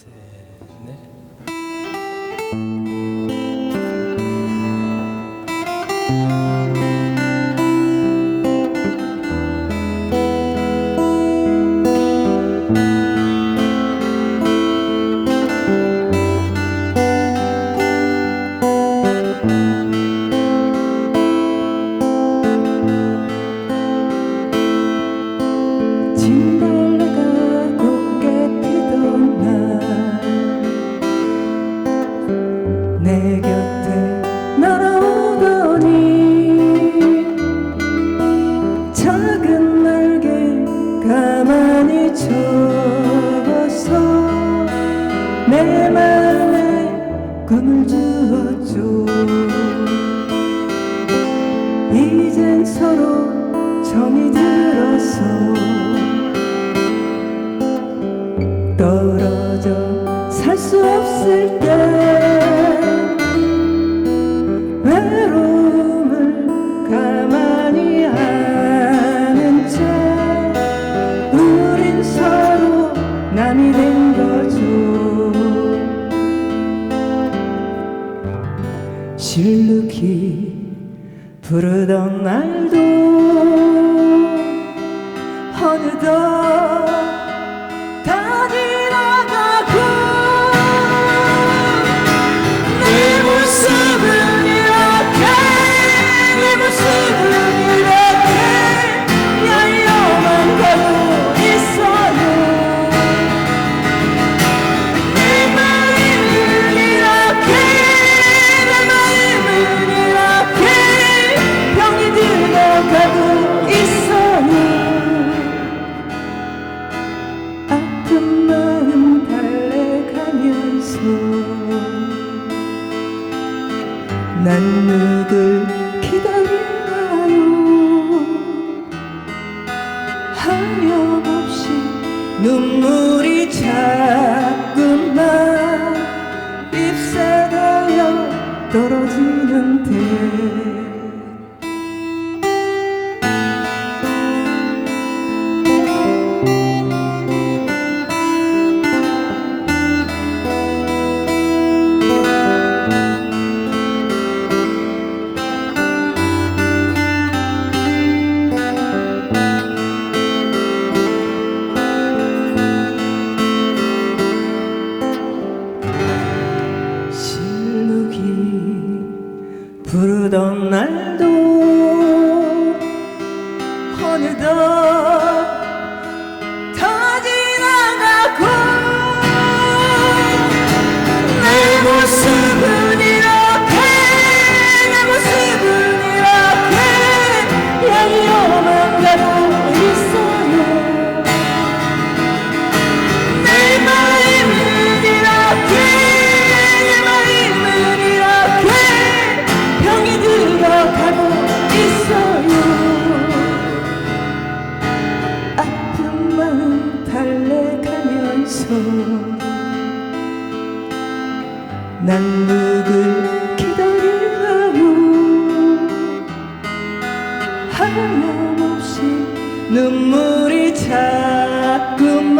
せーの 작은 날개 가만히 접어서 내 마음에 꿈을 주었죠. 이젠 서로 정이 들어서 실룩이 부르던 날도 어느덧 난 누굴 기다리나요? 하염없이 눈물이 자꾸만 잎사가여 떨어지는데 부르던 날도 어느덧 다 지나가고 내 모습은 이렇게 내 모습은 이렇게 양이어만 가고 난 누굴 기다리나요 하염없이 눈물이 자꾸만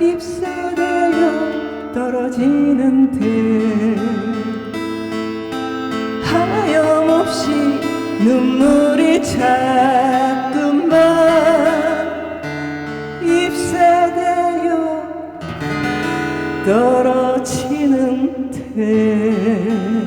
잎사대여 떨어지는데 하염없이 눈물이 자 떨어지는 데